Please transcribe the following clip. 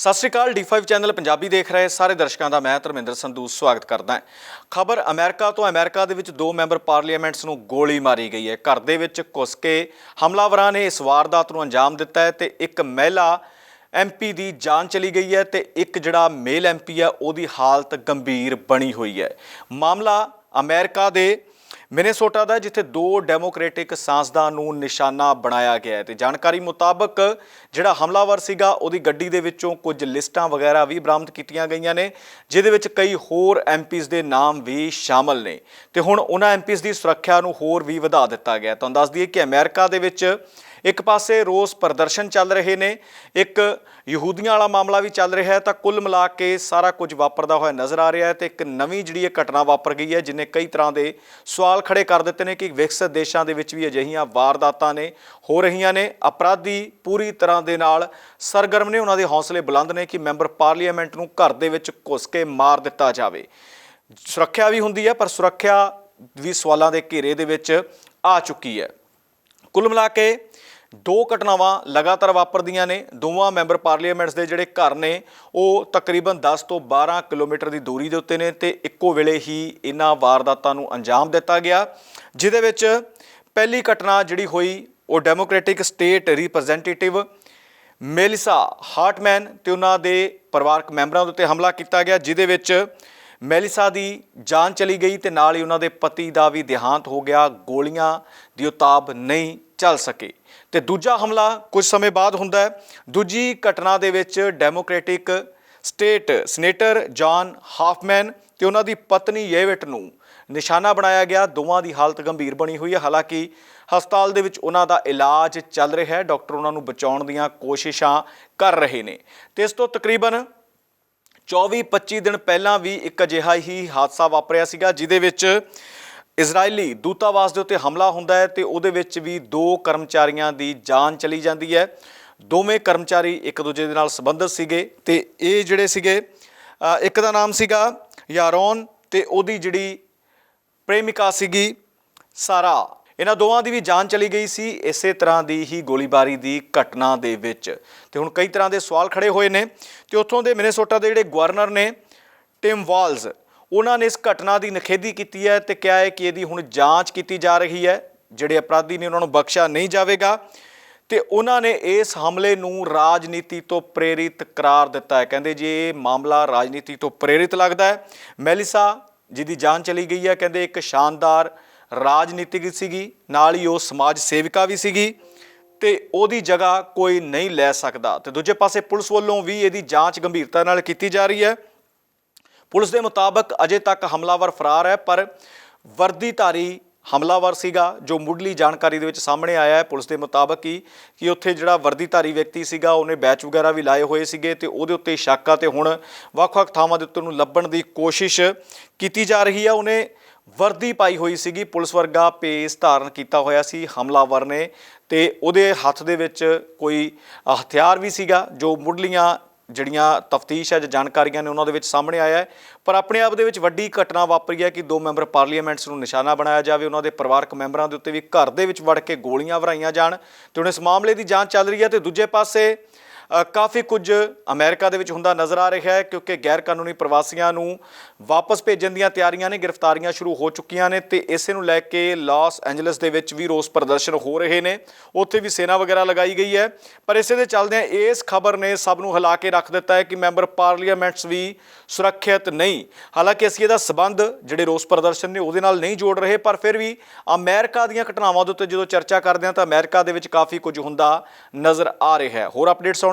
ਸਤਿ ਸ਼੍ਰੀ ਅਕਾਲ D5 channel Punjabi ਦੇਖ ਰਹੇ ਸਾਰੇ ਦਰਸ਼ਕਾਂ ਦਾ, ਮੈਂ ਧਰਮਿੰਦਰ ਸੰਧੂ ਸਵਾਗਤ ਕਰਦਾ ਹਾਂ। ਖਬਰ ਅਮਰੀਕਾ ਤੋਂ, ਅਮਰੀਕਾ ਦੇ ਵਿੱਚ ਦੋ ਮੈਂਬਰ ਪਾਰਲੀਮੈਂਟਸ ਨੂੰ ਗੋਲੀ ਮਾਰੀ ਗਈ ਹੈ। ਘਰ ਦੇ ਵਿੱਚ ਘੁਸ ਕੇ ਹਮਲਾਵਰਾਂ ਨੇ ਇਸ ਵਾਰਦਾਤ ਨੂੰ ਅੰਜਾਮ ਦਿੱਤਾ ਹੈ ਤੇ ਇੱਕ ਮਹਿਲਾ ਐਮਪੀ ਦੀ ਜਾਨ ਚਲੀ ਗਈ ਹੈ ਤੇ ਇੱਕ ਜਿਹੜਾ ਮੇਲ ਐਮਪੀ ਹੈ, ਉਹਦੀ ਹਾਲਤ ਗੰਭੀਰ ਬਣੀ ਹੋਈ ਹੈ। ਮਾਮਲਾ ਅਮਰੀਕਾ ਦੇ ਮਿਨੇਸੋਟਾ ਦਾ, ਜਿੱਥੇ ਦੋ ਡੈਮੋਕ੍ਰੈਟਿਕ ਸਾਂਸਦਾਂ ਨੂੰ ਨਿਸ਼ਾਨਾ ਬਣਾਇਆ ਗਿਆ ਹੈ। ਤੇ ਜਾਣਕਾਰੀ ਮੁਤਾਬਕ, ਜਿਹੜਾ ਹਮਲਾਵਰ ਸੀਗਾ, ਉਹਦੀ ਗੱਡੀ ਦੇ ਵਿੱਚੋਂ ਕੁਝ ਲਿਸਟਾਂ ਵਗੈਰਾ ਵੀ ਬਰਾਮਦ ਕੀਤੀਆਂ ਗਈਆਂ ਨੇ, ਜਿਹਦੇ ਵਿੱਚ ਕਈ ਹੋਰ ਐਮਪੀਜ਼ ਦੇ ਨਾਮ ਵੀ ਸ਼ਾਮਲ ਨੇ। ਤੇ ਹੁਣ ਉਹਨਾਂ ਐਮਪੀਜ਼ ਦੀ ਸੁਰੱਖਿਆ ਨੂੰ ਹੋਰ ਵੀ ਵਧਾ ਦਿੱਤਾ ਗਿਆ ਤੁਹਾਨੂੰ ਦੱਸ ਦਈਏ ਕਿ ਅਮਰੀਕਾ ਦੇ ਵਿੱਚ ਇੱਕ ਪਾਸੇ ਰੋਸ ਪ੍ਰਦਰਸ਼ਨ ਚੱਲ ਰਹੇ ਨੇ, ਇੱਕ ਯਹੂਦੀਆਂ ਵਾਲਾ ਮਾਮਲਾ ਵੀ ਚੱਲ ਰਿਹਾ ਹੈ, ਤਾਂ ਕੁੱਲ ਮਿਲਾ ਕੇ ਸਾਰਾ ਕੁਝ ਵਾਪਰਦਾ ਹੋਇਆ ਨਜ਼ਰ ਆ ਰਿਹਾ ਹੈ ਤੇ ਇੱਕ ਨਵੀਂ ਜਿਹੜੀ ਇਹ ਘਟਨਾ ਵਾਪਰ ਗਈ ਹੈ, ਜਿਨੇ ਕਈ ਤਰ੍ਹਾਂ ਦੇ ਸਵਾਲ ਖੜੇ ਕਰ ਦਿੱਤੇ ਨੇ ਕਿ ਵਿਕਸਿਤ ਦੇਸ਼ਾਂ ਦੇ ਵਿੱਚ ਵੀ ਅਜਿਹੀਆਂ ਵਾਰਦਾਤਾਂ ਨੇ, ਹੋ ਰਹੀਆਂ ਨੇ। ਅਪਰਾਧੀ ਪੂਰੀ ਤਰ੍ਹਾਂ ਦੇ ਨਾਲ ਸਰਗਰਮ ਨੇ, ਉਹਨਾਂ ਦੇ ਹੌਸਲੇ ਬੁਲੰਦ ਨੇ ਕਿ ਮੈਂਬਰ ਪਾਰਲੀਮੈਂਟ ਨੂੰ ਘਰ ਦੇ ਵਿੱਚ ਘੁਸ ਕੇ ਮਾਰ ਦਿੱਤਾ ਜਾਵੇ। ਸੁਰੱਖਿਆ ਵੀ ਹੁੰਦੀ ਹੈ, ਪਰ ਸੁਰੱਖਿਆ ਵੀ ਸਵਾਲਾਂ ਦੇ ਘੇਰੇ ਦੇ ਵਿੱਚ ਆ ਚੁੱਕੀ ਹੈ। ਕੁੱਲ ਮਿਲਾ ਕੇ ਦੋ ਘਟਨਾਵਾਂ ਲਗਾਤਾਰ ਵਾਪਰਦੀਆਂ ਨੇ। ਦੋਵਾਂ ਮੈਂਬਰ ਪਾਰਲੀਮੈਂਟਸ ਦੇ ਜਿਹੜੇ ਘਰ ਨੇ, ਉਹ ਤਕਰੀਬਨ 10 ਤੋਂ 12 ਕਿਲੋਮੀਟਰ ਦੀ ਦੂਰੀ ਦੇ ਉੱਤੇ ਨੇ ਤੇ ਇੱਕੋ ਵੇਲੇ ਹੀ ਇਹਨਾਂ ਵਾਰਦਾਤਾਂ ਨੂੰ ਅੰਜਾਮ ਦਿੱਤਾ ਗਿਆ, ਜਿਹਦੇ ਵਿੱਚ ਪਹਿਲੀ ਘਟਨਾ ਜਿਹੜੀ ਹੋਈ, ਉਹ democratic state representative Melissa Hartman ਤੇ ਉਹਨਾਂ ਦੇ ਪਰਿਵਾਰਕ ਮੈਂਬਰਾਂ ਦੇ ਉੱਤੇ ਹਮਲਾ ਕੀਤਾ ਗਿਆ, ਜਿਹਦੇ ਵਿੱਚ ਮੈਲਿਸਾ ਦੀ ਜਾਨ ਚਲੀ ਗਈ ਤੇ ਨਾਲ ਹੀ ਉਹਨਾਂ ਦੇ ਪਤੀ ਦਾ ਵੀ ਦੇਹਾਂਤ ਹੋ ਗਿਆ। ਗੋਲੀਆਂ ਦੀ ਉਤਾਬ ਨਹੀਂ ਚੱਲ ਸਕੇ। ਤੇ ਦੂਜਾ ਹਮਲਾ ਕੁਝ ਸਮੇਂ ਬਾਅਦ ਹੁੰਦਾ ਹੈ। ਦੂਜੀ ਘਟਨਾ ਦੇ ਵਿੱਚ ਡੈਮੋਕ੍ਰੈਟਿਕ ਸਟੇਟ ਸੈਨੇਟਰ ਜਾਨ ਹਾਫਮੈਨ ਤੇ ਉਹਨਾਂ ਦੀ ਪਤਨੀ ਯੇਵਟ ਨੂੰ ਨਿਸ਼ਾਨਾ ਬਣਾਇਆ ਗਿਆ। ਦੋਵਾਂ ਦੀ ਹਾਲਤ ਗੰਭੀਰ ਬਣੀ ਹੋਈ ਹੈ। ਹਾਲਾਂਕਿ ਹਸਪਤਾਲ ਦੇ ਵਿੱਚ ਉਹਨਾਂ ਦਾ ਇਲਾਜ ਚੱਲ ਰਿਹਾ ਹੈ। ਡਾਕਟਰ ਉਹਨਾਂ ਨੂੰ ਬਚਾਉਣ ਦੀਆਂ ਕੋਸ਼ਿਸ਼ਾਂ ਕਰ ਰਹੇ ਨੇ। ਤੇ ਇਸ ਤੋਂ ਤਕਰੀਬਨ 24-25 ਦਿਨ ਪਹਿਲਾਂ ਵੀ ਇੱਕ ਅਜਿਹਾ ਹੀ ਹਾਦਸਾ ਵਾਪਰਿਆ ਸੀਗਾ, ਜਿਹਦੇ ਵਿੱਚ ਇਜ਼ਰਾਈਲੀ ਦੂਤਾਵਾਸ ਦੇ ਉੱਤੇ ਹਮਲਾ ਹੁੰਦਾ ਹੈ ਤੇ ਉਹਦੇ ਵਿੱਚ ਵੀ ਦੋ ਕਰਮਚਾਰੀਆਂ ਦੀ ਜਾਨ ਚਲੀ ਜਾਂਦੀ ਹੈ। ਦੋਵੇਂ ਕਰਮਚਾਰੀ ਇੱਕ ਦੂਜੇ ਦੇ ਨਾਲ ਸੰਬੰਧਿਤ ਸੀਗੇ ਤੇ ਇਹ ਜਿਹੜੇ ਸੀਗੇ ਇੱਕ ਦਾ ਨਾਮ ਸੀਗਾ ਯਾਰੋਨ ਤੇ ਉਹਦੀ ਜਿਹੜੀ ਪ੍ਰੇਮਿਕਾ ਸੀਗੀ ਸਾਰਾ। ਇਹਨਾਂ ਦੋਵਾਂ ਦੀ ਵੀ ਜਾਨ ਚਲੀ ਗਈ ਸੀ ਇਸੇ ਤਰ੍ਹਾਂ ਦੀ ਹੀ ਗੋਲੀਬਾਰੀ ਦੀ ਘਟਨਾ ਦੇ ਵਿੱਚ। ਤੇ ਹੁਣ ਕਈ ਤਰ੍ਹਾਂ ਦੇ ਸਵਾਲ ਖੜੇ ਹੋਏ ਨੇ ਤੇ ਉੱਥੋਂ ਦੇ ਮਿਨੇਸੋਟਾ ਦੇ ਜਿਹੜੇ ਗਵਰਨਰ ਨੇ, ਟਿਮ ਵਾਲਜ਼ ਉਹਨਾਂ ਨੇ ਇਸ ਘਟਨਾ ਦੀ ਨਖੇਦੀ ਕੀਤੀ ਹੈ ਤੇ ਕਿਹਾ ਹੈ ਕਿ ਇਹਦੀ ਹੁਣ ਜਾਂਚ ਕੀਤੀ ਜਾ ਰਹੀ ਹੈ। ਜਿਹੜੇ ਅਪਰਾਧੀ ਨੇ ਉਹਨਾਂ ਨੂੰ ਬਖਸ਼ਿਆ ਨਹੀਂ ਜਾਵੇਗਾ ਤੇ ਉਹਨਾਂ ਨੇ ਇਸ ਹਮਲੇ ਨੂੰ ਰਾਜਨੀਤੀ ਤੋਂ ਪ੍ਰੇਰਿਤ ਕਰਾਰ ਦਿੱਤਾ ਹੈ। ਕਹਿੰਦੇ ਜੀ, ਇਹ ਮਾਮਲਾ ਰਾਜਨੀਤੀ ਤੋਂ ਪ੍ਰੇਰਿਤ ਲੱਗਦਾ ਹੈ। ਮੈਲਿਸਾ, ਜਿਹਦੀ ਜਾਨ ਚਲੀ ਗਈ ਹੈ, ਕਹਿੰਦੇ ਇੱਕ ਸ਼ਾਨਦਾਰ ਰਾਜਨੀਤਿਕ ਸੀਗੀ, ਨਾਲ ਹੀ ਉਹ ਸਮਾਜ ਸੇਵਿਕਾ ਵੀ ਸੀਗੀ ਤੇ ਉਹਦੀ ਜਗ੍ਹਾ ਕੋਈ ਨਹੀਂ ਲੈ ਸਕਦਾ। ਤੇ ਦੂਜੇ ਪਾਸੇ ਪੁਲਿਸ ਵੱਲੋਂ ਵੀ ਇਹਦੀ ਜਾਂਚ ਗੰਭੀਰਤਾ ਨਾਲ ਕੀਤੀ ਜਾ ਰਹੀ ਹੈ। ਪੁਲਿਸ ਦੇ ਮੁਤਾਬਕ ਅਜੇ ਤੱਕ ਹਮਲਾਵਰ ਫਰਾਰ ਹੈ, ਪਰ ਵਰਦੀਧਾਰੀ ਹਮਲਾਵਰ ਸੀਗਾ, ਜੋ ਮੁੱਢਲੀ ਜਾਣਕਾਰੀ ਦੇ ਵਿੱਚ ਸਾਹਮਣੇ ਆਇਆ ਹੈ। ਪੁਲਿਸ ਦੇ ਮੁਤਾਬਕ ਹੀ ਕਿ ਉੱਥੇ ਜਿਹੜਾ ਵਰਦੀਧਾਰੀ ਵਿਅਕਤੀ ਸੀਗਾ, ਉਹਨੇ ਬੈਚ ਵਗੈਰਾ ਵੀ ਲਾਏ ਹੋਏ ਸੀਗੇ ਤੇ ਉਹਦੇ ਉੱਤੇ ਸ਼ੱਕ ਆ ਤੇ ਹੁਣ ਵੱਖ-ਵੱਖ ਥਾਵਾਂ ਦੇ ਉੱਤੇ ਉਹਨੂੰ ਲੱਭਣ ਦੀ ਕੋਸ਼ਿਸ਼ ਕੀਤੀ ਜਾ ਰਹੀ ਹੈ ਉਹਨੇ ਵਰਦੀ ਪਾਈ ਹੋਈ ਸੀਗੀ, ਪੁਲਿਸ ਵਰਗਾ ਪੇਸ ਧਾਰਨ ਕੀਤਾ ਹੋਇਆ ਸੀ ਹਮਲਾਵਰ ਨੇ ਤੇ ਉਹਦੇ ਹੱਥ ਦੇ ਵਿੱਚ ਕੋਈ ਹਥਿਆਰ ਵੀ ਸੀਗਾ, ਜੋ ਮੁੱਢਲੀਆਂ ਜਿਹੜੀਆਂ ਤਫਤੀਸ਼ ਹੈ ਜਾਂ ਜਾਣਕਾਰੀਆਂ ਨੇ ਉਹਨਾਂ ਦੇ ਵਿੱਚ ਸਾਹਮਣੇ ਆਇਆ ਹੈ। ਪਰ ਆਪਣੇ ਆਪ ਦੇ ਵਿੱਚ ਵੱਡੀ ਘਟਨਾ ਵਾਪਰੀ ਹੈ ਕਿ ਦੋ ਮੈਂਬਰ ਪਾਰਲੀਮੈਂਟਸ ਨੂੰ ਨਿਸ਼ਾਨਾ ਬਣਾਇਆ ਜਾਵੇ। ਉਹਨਾਂ ਦੇ ਪਰਿਵਾਰਕ ਮੈਂਬਰਾਂ ਦੇ ਉੱਤੇ ਵੀ ਘਰ ਦੇ ਵਿੱਚ ਵੜ ਕੇ ਗੋਲੀਆਂ ਵਰਾਈਆਂ ਜਾਣ ਤੇ ਹੁਣ ਇਸ ਮਾਮਲੇ ਦੀ ਜਾਂਚ ਚੱਲ ਰਹੀ ਹੈ ਤੇ ਦੂਜੇ ਪਾਸੇ ਕਾਫੀ ਕੁਝ ਅਮਰੀਕਾ ਦੇ ਵਿੱਚ ਹੁੰਦਾ ਨਜ਼ਰ ਆ ਰਿਹਾ ਹੈ ਕਿਉਂਕਿ ਗੈਰ ਕਾਨੂੰਨੀ ਪ੍ਰਵਾਸੀਆਂ ਨੂੰ ਵਾਪਸ ਭੇਜਣ ਦੀਆਂ ਤਿਆਰੀਆਂ ਨੇ, ਗ੍ਰਿਫਤਾਰੀਆਂ ਸ਼ੁਰੂ ਹੋ ਚੁੱਕੀਆਂ ਨੇ ਤੇ ਇਸੇ ਨੂੰ ਲੈ ਕੇ ਲਾਸ ਐਂਜਲਸ ਦੇ ਵਿੱਚ ਵੀ ਰੋਸ ਪ੍ਰਦਰਸ਼ਨ ਹੋ ਰਹੇ ਨੇ। ਉੱਥੇ ਵੀ ਸੈਨਾ ਵਗੈਰਾ ਲਗਾਈ ਗਈ ਹੈ। ਪਰ ਇਸੇ ਦੇ ਚੱਲਦਿਆਂ ਇਸ ਖਬਰ ਨੇ ਸਭ ਨੂੰ ਹਿਲਾ ਕੇ ਰੱਖ ਦਿੱਤਾ ਹੈ ਕਿ ਮੈਂਬਰ ਪਾਰਲੀਮੈਂਟਸ ਵੀ ਸੁਰੱਖਿਅਤ ਨਹੀਂ। ਹਾਲਾਂਕਿ ਅਸੀਂ ਇਹਦਾ ਸਬੰਧ ਜਿਹੜੇ ਰੋਸ ਪ੍ਰਦਰਸ਼ਨ ਨੇ ਉਹਦੇ ਨਾਲ ਨਹੀਂ ਜੋੜ ਰਹੇ, ਪਰ ਫਿਰ ਵੀ ਅਮਰੀਕਾ ਦੀਆਂ ਘਟਨਾਵਾਂ ਦੇ ਉੱਤੇ ਜਦੋਂ ਚਰਚਾ ਕਰਦੇ ਹਾਂ ਤਾਂ ਅਮਰੀਕਾ ਦੇ ਵਿੱਚ ਕਾਫੀ ਕੁਝ ਹੁੰਦਾ ਨਜ਼ਰ ਆ ਰਿਹਾ ਹੈ। ਹੋਰ ਅਪਡੇਟਸ